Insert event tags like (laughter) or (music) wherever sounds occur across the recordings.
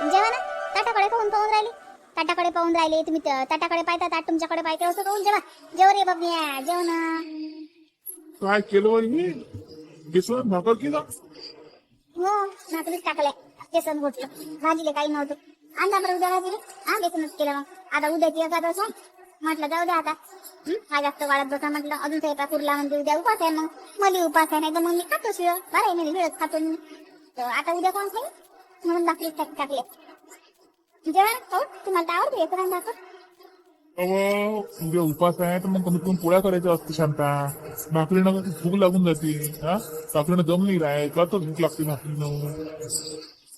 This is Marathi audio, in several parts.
जेवा ना ताटाकडे पाहून पाहून राहिले. ताटाकडे पाहून राहिले. तुम्ही ताटाकडे पाहता ताट तुमच्याकडे पाहते. असं पाहून जेवा जेव रे बाबा जेव ना काय केलं वहिनी बेसन भाकर केलं? हो भाकरीच टाकलंय. बेसन घोटलं. भाजीले काही नव्हतं. आणला बरं उद्या भाजीले हा बेसनच केलं मग. आता उद्याची एखादं आहे म्हटलं जाऊ द्या आता. हं? जास्त वाढत बसा म्हटलं. अजून स्वयंपाक उरला म्हणजे उद्या उपास आहे मग. मला उपास आहे नाही तर मग मी खातो शिव बरं आहे मी वेळच खातो. मी आता उद्या कोण खाईल? म्हणून भाकरीच टाक टाकले. जेवण हो तुम्हाला आवडते येतो भाकर अव उद्या उपास आहे तर मग कमीत कमी पोळ्या करायच्या असते शांता? भाकरीनं भूक लागून जाते हा? भाकरीनं दम नाही राय का तर भूक लागते भाकरीनं?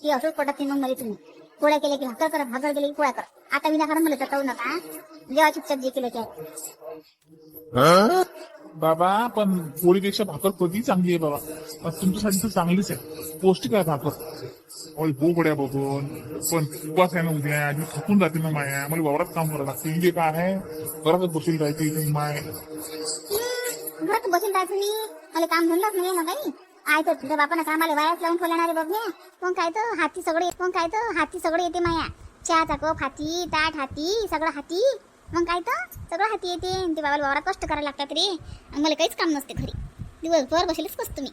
ती असंच पटत मग मला तुम्ही पोळ्या केल्या की भाकर करा भाकर केली की पोळ्या करा. आता विनाकारण मला चटवू नका जेव्हा चुपचाप जे केलं ते बाबा पण पोळीपेक्षा भाकर कधी चांगली आहे बाबा. पण तुमच्यासाठी तर चांगलीच आहे. पौष्टिक आहे भाकर. ओय बोकड्या बघून पण उपास आहे ना उद्या मी थकून जाते ना माया. मला वावरात काम करावं लागते. इथे काय आहे? घरातच बसून राहायचे इथे माय. घरात बसून राहायचं मी? मला काम धंदाच नाही ना काही आहे तर तुझ्या बापानं कामाला वायाच लावून ठेवणार बघ ना पण काय तर हाती सगळे पण काय तर हाती सगळे येते माया. चहाचा कप हाती ताट हाती सगळं हाती. मग काय तर? सगळं हाती येते. आणि ते बाबाला वावरात कष्ट करायला लागतात रे. आणि मला काहीच काम नसते घरी. दिवसभर बसेलच बसतो मी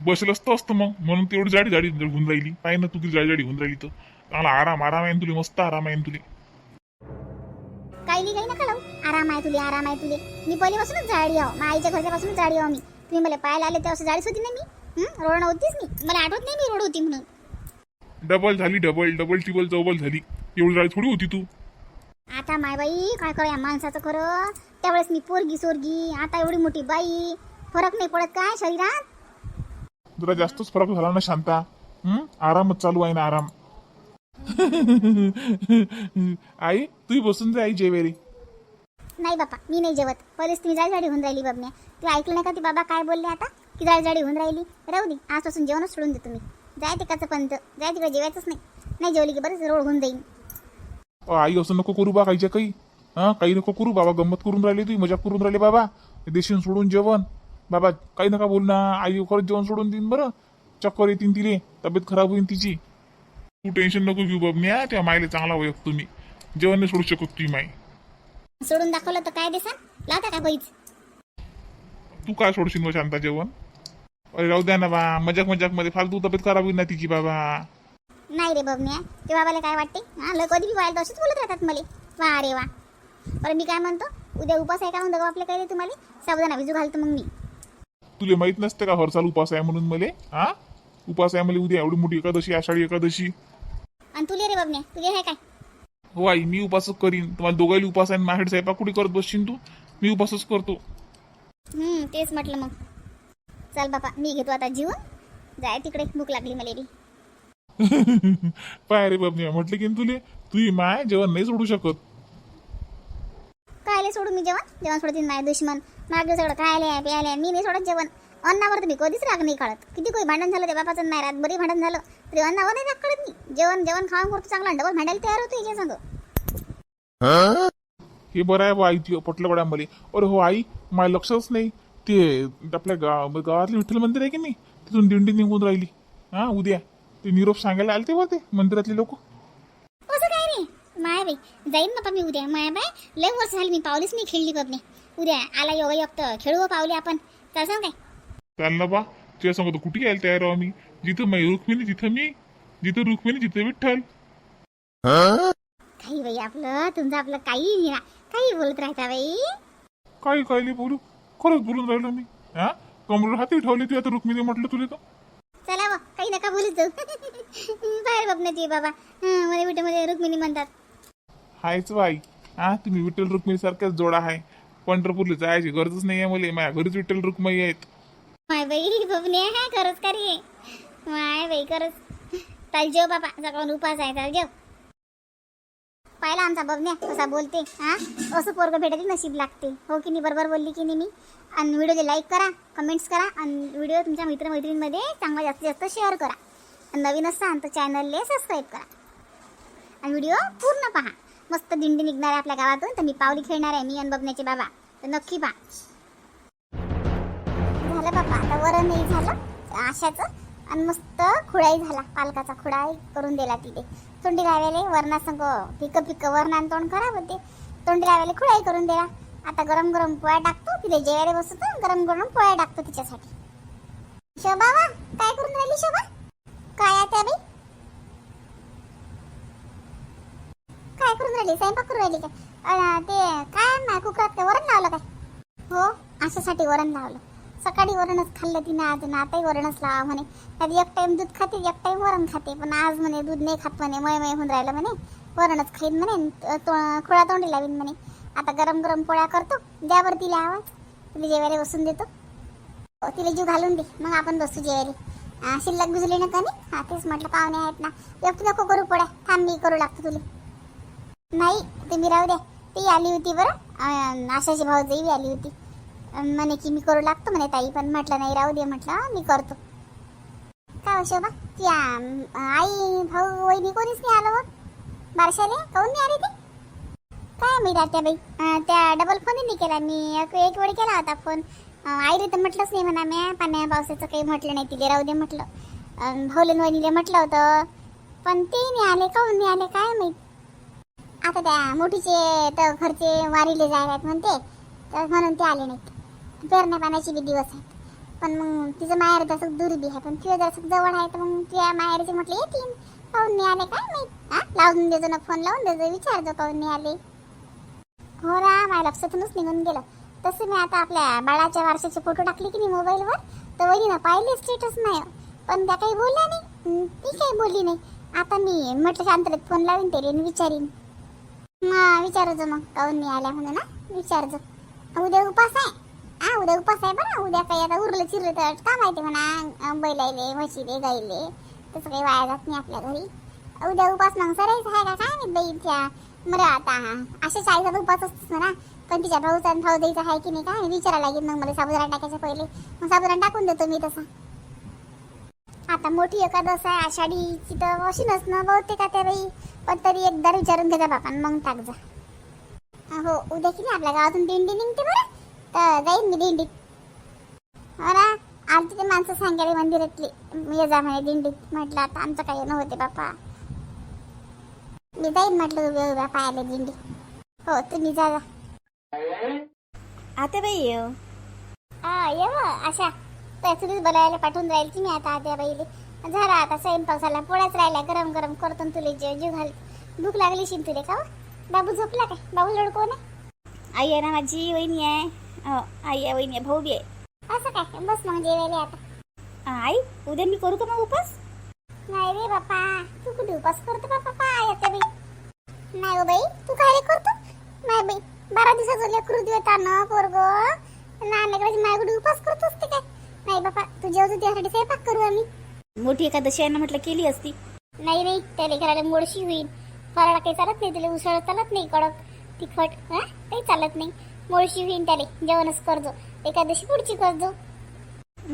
बसलं असतं असतं मग. म्हणून तेवढी जाडी जाडी होऊन राहिली. पाय ना तू किती जाडी जाडी होऊन राहिली तर. चांगला आराम आराम आहे ना तुला मस्त आराम आहे ना तुला. काही काही नका लावू आराम आहे तुले आराम आहे तुले. मी पहिल्यापासूनच जाडी आहो. माझ्या आईच्या घरच्यापासूनच जाडी आहो मी. तुम्ही मला पाहायला आले तेव्हा असं जाडीच होती ना मी? हं? रोड नव्हतीच मी. मला आठवत नाही मी रोड होती म्हणून. डबल झाली डबल डबल टिबल चौबल झाली. एवढी जाडी थोडी होती तू. आता माय बाई काय करू या माणसाचं खरं? त्यावेळेस मी पोरगी सोरगी आता एवढी मोठी बाई. फरक नाही पडत काय शरीरात? जरा जास्तच फरक झाला ना शांता? हं? आरामच चालू आहे ना आराम. आई तू बसून जा आई जेवेरी. नाही बापा मी नाही जेवत. पहिलेच तुम्ही जाडी होऊन राहिली बाबने तू ऐकलं नाही का ती बाबा काय बोलले आता? की जाडी होऊन राहिली. राहू दे आजपासून जेवणच सोडून दे तुम्ही. जाय ते काचं पंत जाय तिकडे जेवायचंच नाही. नाही जेवली की बरंच रोड होऊन जाईल अ, आई असं नको करू बा काहीच्या काही. हा काही नको करू बाबा गंमत करून राहिली तू मजाक करून राहिले बाबा. देशील सोडून जेवण. बाबा काही नका बोल ना आई खरंच जेवण सोडून देईन बरं. चक्कर येतील तिले तब्येत खराब होईल तिची. तू टेन्शन नको घेऊ बाबन्या त्या मायला चांगला वयक तुम्ही. जेवण नाही सोडू शकत तुम्ही माई. सोडून दाखवलं तर काय देसान? लावता का बाईच तू काय सोडशील मग शांता जेवण? अरे राहू द्या ना बा मजाक मजाकमध्ये फालतू तब्येत खराब होईल ना तिची बाबा. नाही रे बबन्या. ते बाबाला काय वाटते? हा लय कधी बी व्हायला तशीच बोलत राहतात मला. वा रे वा. बरं मी काय म्हणतो? उद्या उपास आहे का? म्हणतो आपल्या काही तुम्हाला साबुदाणा भिजू घालतो मग मी. तुला माहीत नसते का हरसाल उपास आहे म्हणून मले? हा? उपास आहे मला उद्या एवढी मोठी एकादशी आषाढी एकादशी. आणि तुले रे बबन्या तुले आहे काय? हो आई मी उपासच करीन. तुम्हाला दोघांनी उपास आहे माझ्याकडे स्वयंपाक कुठे करत बसशील तू? मी उपासच करतो. हम्म तेच म्हटलं मग. चल बापा मी घेतो आता जीवन जाय तिकडे भूक लागली मला बी. (laughs) पाय रे बाबने म्हटलं की तुले तुझी माय जेवण नाही सोडू शकत. कायले सोडू मी जेवण? जेवण सोडतील माझे दुश्मन. मागे सगळं खायला प्यायला मी नाही सोडत जेवण. अन्नावर मी कधीच राग नाही काढत. किती काही भांडण झालं ते बापाचं नाही रात बरी भांडण झालं. तरी अन्नावर नाही राग काढत मी. जेवण जेवण खाऊन करतो चांगला डबल भांडायला तयार होतो याच्या सांग. हे? बरं आहे बा आई ती पटलं गड्या मला. अरे हो आई माझ्या लक्षच नाही. ते आपल्या गाव गावातलं विठ्ठल मंदिर आहे की नाही? तिथून दिंडी निघून राहिली. हा उद्या. ते निरोप सांगायला आलते बा ते मंदिरातले लोक. असं काय रे? माय बाई जाईन बापा मी उद्या. माय बाय लय वर्ष झाली मी पावलीच नाही खेळली बघणे उद्या आला योगा युक्त खेळू पावले आपण. चालसान काय? चाल ना बा. तुझ्या सांगतो कुठे यायला तयार आहो मी? जिथं मै रुक्मिणी तिथं मी. जिथं रुक्मिणी तिथं विठ्ठल. काही बाई आपलं तुमचं आपलं काही नाही ना. काही बोलत राहता बाई. काही काही बोलू. खरंच बोलून राहिलो मी. हा? कमरेवर हाती ठेवली तू आता रुक्मिणी म्हटलं तुला तर. चला जाऊ बाहेर बघण्याची बाबा. हं, मला विटेमध्ये रुक्मिणी म्हणतात. हायच बाई. हा तुम्ही विठ्ठल रुक्मिणी सारख्याच जोडा आहे पंढरपूरला जायची गरजच नाही आहे मला. माझ्या घरीच विठ्ठल रुक्मिणी आहेत. माय बाई बबने आहे खरंच का रे? माय बाई खरंच. चाल जेव बाबा सकाळून उपास आहे चाल जेव. पाहिला आमचा बबन्या कसा बोलते हा असं पोरग भेटायला नशीब लागते. हो की नाही बरोबर बोलली की नाही मी? आणि व्हिडिओला लाईक करा कमेंट्स करा आणि व्हिडिओ तुमच्या मित्रमैत्रिणींमध्ये चांगला जास्तीत जास्त शेअर करा. नवीन असाल तर चॅनलले सबस्क्राईब करा. आणि व्हिडिओ पूर्ण पहा. मस्त दिंडी निघणार आहे आपल्या गावातून. तर मी पावली खेळणार आहे मी आणि बबण्याचे बाबा. तर नक्की पहा. झालं बाबा आता वरण नाही झालं. आशाचं आणि मस्त खुळाही झाला. पालकाचा खुळाही करून दिला तिथे. तोंडी लावायला वरणा संग पिकं पिक वरणान तोंड खराब होते. तोंडी लावायला खुळाही करून दिला. आता गरम गरम पोळ्या टाकतो. तिथे जेवायला बसतो. गरम गरम पोळ्या टाकतो तिच्यासाठी. शोभा काय करून राहिली शोभा? काय त्या काय करून राहिली? स्वयंपाक करून राहिली काय? ते काय ना कुकरात काय वरण लावलं काय? हो अशासाठी वरण लावलं. सकाळी वरणच खाल्लं तिने आज ना आताही वरणच लावा म्हणे. त्यात एक टाईम दूध खाते एक टाईम वरण खाते. पण आज म्हणे दूध नाही खात म्हणे मय मय होऊन राहिलं म्हणे. वरणच खाईन म्हणे तो खोळा तोंडी लावीन म्हणे. आता गरम गरम पोळ्या करतो द्या बरं तिला आवाज. तिला जेवायला बसून देतो. हो, तिला जीव घालून दे. मग आपण बसू जेवायला. शिल्लक भिजली ना कमी हा तेच म्हटलं पाहुणे आहेत ना. एकटी नको करू पोळ्या थांब मी करू लागतो तुला. नाही तुम्ही राहू द्या. ती आली होती बरं. आशाची भाऊजाई आली होती. म्हणे की मी करू लागतो म्हणे ताई. पण म्हटलं नाही राहू दे म्हटलं मी करतो. काय हो शोभा? ती आई भाऊ वहिनी कोणीच नाही आलं मग बारशाले? काऊन नाही आली ते? काय मी राहते बाई? त्या डबल फोनही नाही केला. मी एक एक वेळ केला होता फोन आईले तर म्हटलंच नाही म्हणा मी पाण्या पावसाचं काही म्हटलं नाही तिले राहू दे म्हटलं. अं, वहिनीले म्हटलं होतं पण ते नाही आले काऊन नाही आले काय माहीत? आता त्या मोठीचे तर घरचे वारीले जायला आहेत म्हणते तर म्हणून ते आले नाहीत. पेरण्या पाण्याचे बी दिवस आहेत. पण मग तिचं माहेर तसं दूर बी आहे पण तिला जसं जवळ आहे तर मग त्या माहेरचे म्हटले येतील पाहून नाही आले काय माहीत? हा? लावून देतो ना फोन लावून देतो विचारतो पाहून नाही आले. हो रा माझ्या लक्षातूनच निघून गेलं. तसे मी आता आपल्या बाळाच्या वारशाचे फोटो टाकले की नाही मोबाईलवर? तर वहिनीनं पाहिले स्टेटस नाही. पण त्या काही बोलल्या नाही. ती काही बोलली नाही. आता मी म्हटलं शांततेत फोन लावीन ते आणि विचारीन. हां विचारायचं मग. काऊन मी आल्या म्हणून ना विचारायचं उद्या उपास आहे. हा उद्या उपास आहे बरं. उद्या काही आता उरलं चिरलं तर का माहिती म्हणा. बैलायले म्हशीले गाईले तसं काही वाया जात नाही आपल्या घरी. उद्या उपास मग सरायचं आहे का? काय नाही बाई त्या बरं आता अशाच आईचा उपास असतोच म्हणा. पण तिच्या भाऊचा आणि भाऊ द्यायचा आहे की नाही काय? विचारायला लागेल. मग मला साबुदाणा टाकायचं पहिले. मग साबुदाणा टाकून देतो मी तसा. आता मोठी एकादश आहे. आषाढीची तर अशी नसणं बहुतेक आता बाई. पण तरी एकदा विचारून घ्या बापान मग टाक जा. हो उद्या की नाही आपल्या गावातून दिंडी निघते बरं. तर जाईन मी दिंडीत. हो ना आमची ते माणसं सांगायला मंदिरातली. ये जा म्हणे दिंडीत. म्हटलं आता आमचं काही नव्हते बापा. मी जाईन म्हटलं उभ्या उभ्या पायाला दिंडी. हो तुम्ही जा आता बाई हा ये मग अशा. त्यातूनच बोलायला पाठवून राहील की मी आता त्या बाईले. झाला आता स्वयंपाक झाला. पोळ्याच राहिल्या गरम गरम करतो न तुले जेव जीव घाल भूक लागली शिन तुले का हो? बाबू झोपला काय? बाबू कोण आहे? आई आहे ना माझी वहिनी आहे. हो आई आहे वहिनी आहे भाऊ बी आहे. असं काय? बस मग जेवायला आता. आई उद्या मी करू का मग उपास? नाही रे बापा. तू कुठे उपास करतो बापा? पाय येते बाई. नाही हो बाई तू काय रे करतो? नाही बाई बारा दिवसाचं लेकरू देता ना पोरग. नाण्याकडे माझ्या कुठे उपास करत असते काय? नाही बापा तू जेवतो त्यासाठी स्वयंपाक करू आम्ही. मोठी एकादशी आहे ना म्हटलं केली असती. नाही नाही त्या लेकराला मोडशी होईल. फराळा काही चालत नाही तुला उसळ चालत नाही कडक तिखट हा? काही चालत नाही. मोडशी होईल त्याले जेवणच करजो. एकादशी पुढची करजो.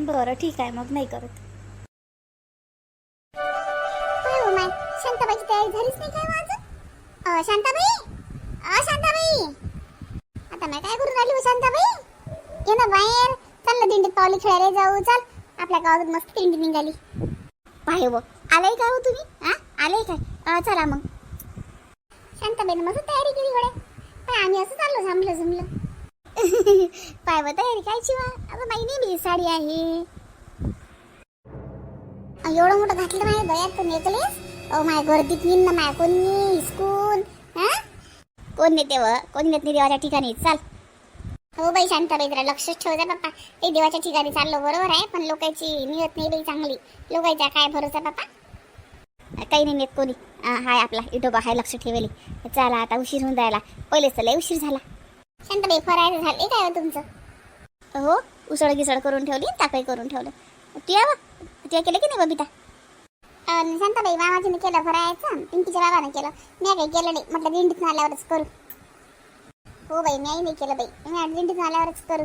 बरं ठीक आहे मग नाही करत. शांताबाईची तयारी झालीच नाही काय माझं शांताबाई? अ शांताबाई? आता मी काय करून राहिली हो शांताबाई? ये ना बाहेर. चल ना दिंडीत पावली खेळायला जाऊ. चल. आपल्या गावात मस्त दिंडी निघाली. पाहे हो, बघ आलाय का हो तुम्ही? हा? आले काय? चला मग. शांताबाईनं मस्त तयारी केली गड्या पण आम्ही असं चाललो जमलं जमलं पाय बघ तयारी काय शिवा? आता बाई नेहमी साडी आहे. एवढं मोठं घातलं नाही गळ्यात? पण नेकलेस? अ माझ्या गर्दीत येईन ना माझ्या कोणी हिसकून हा? कोण नेते व? कोण नेत नाही देवाच्या ठिकाणी? चाल. हो बाई शांताबाई जरा लक्षच ठेव जा बाप्पा. ते देवाच्या ठिकाणी चाललो बरोबर आहे पण लोकांची नियत नाही बाई चांगली. लोकांचा काय भरोसा बाप्पा? काही नाही नेत कोणी. हाय आपला इटोबा हाय लक्ष ठेवले. चला आता उशीर होऊन राहिला पहिलेच तर लय उशीर झाला. शांताबाई फरायचं झाले काय हो तुमचं? हो उसळ गिसळ करून ठेवली ताकई करून ठेवलं. तू यावं तुया केलं की नाही बबिता? शांताबाई मामाजीने केलं फरायचं पिंकीच्या बाबाने केलं. मी काही केलं नाही. म्हटलं दिंडीत आल्यावरच करू. हो बाई मी नाही केलं बाई. मी दिंडीत आल्यावरच करू.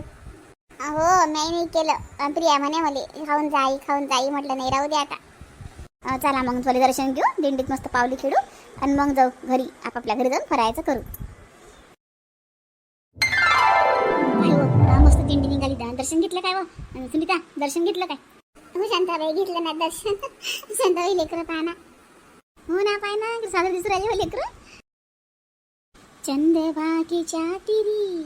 हो मी नाही केलं. प्रिया म्हणे मला खाऊन जाई खाऊन जाई म्हटलं नाही राहू दे आता. चला मग तुला दर्शन घेऊ. दिंडीत मस्त पावली खेळू. आणि मग जाऊ घरी. आपापल्या घरी जाऊन फरायचं करू. मस्त दिंडी निघाली दर्शन घेतलं काय व? सुनीता दर्शन घेतलं काय? हो शांताबाई घेतलं ना दर्शन. शांताबाई लेकरं पाहना. हो ना पाय ना साधं दिसू राहिले हो लेकरं. चंद्रभागेच्या तिरी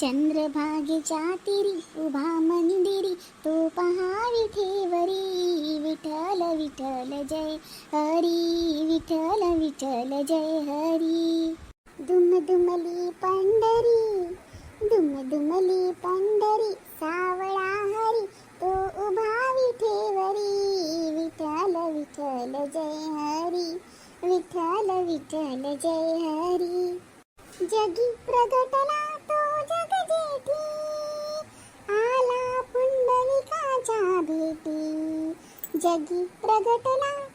चंद्रभागेच्या तिरी उभा मंदिरी तो पहा विठेवरी विठ्ठल विठ्ठल जय हरी विठ्ठल विठ्ठल जय हरी. दुम दुमली पंढरी दुम दुमली पंढरी सावळा हरी तो उभा विठेवरी विठ्ठल विठ्ठल जय हरी विठ्ठल विठ्ठल जय हरी. जगी प्रगटला तो जग जेठी आला पुंडलिकाच्या भेटी. जगी प्रगटला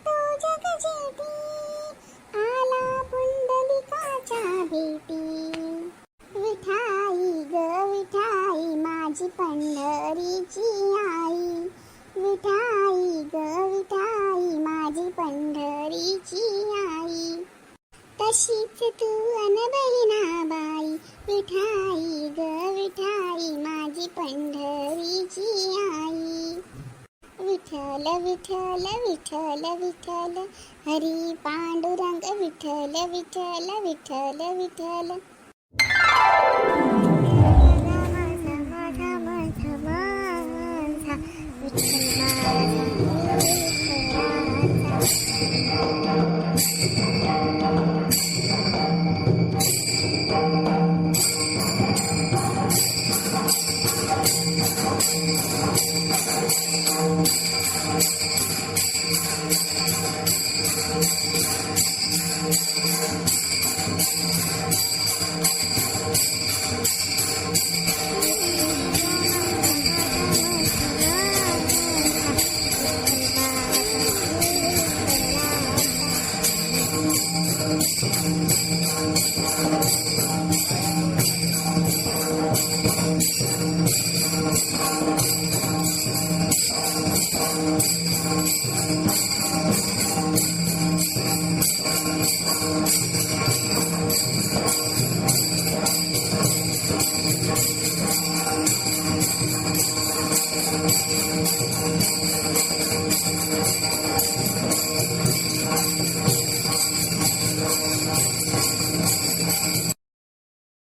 तशीच तू अन बहिणाबाई विठाई ग विठाई माझी पंढरीची आई. विठ्ठल विठ्ठल विठ्ठल विठ्ठल हरी पांडुरंग विठ्ठल विठ्ठल विठ्ठल विठ्ठल. विठ्ठल